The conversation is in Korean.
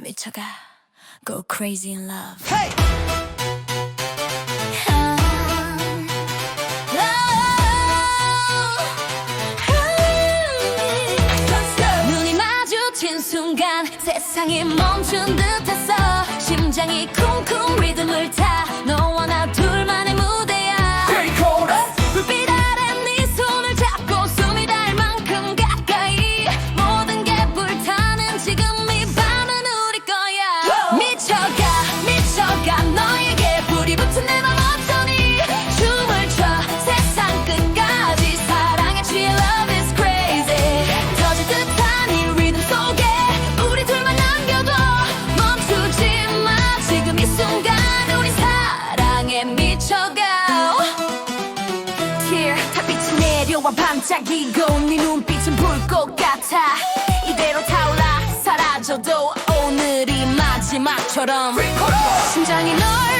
미쳐가. Go crazy in love. 눈이 마주친 순간 세상이 멈춘 듯했어 심장이 순간 우리 사랑에 미쳐가. Tear 달빛이 내려와 반짝이고 네 눈빛은 불꽃 같아. 이대로 타올라 사라져도 오늘이 마지막처럼. 심장이 널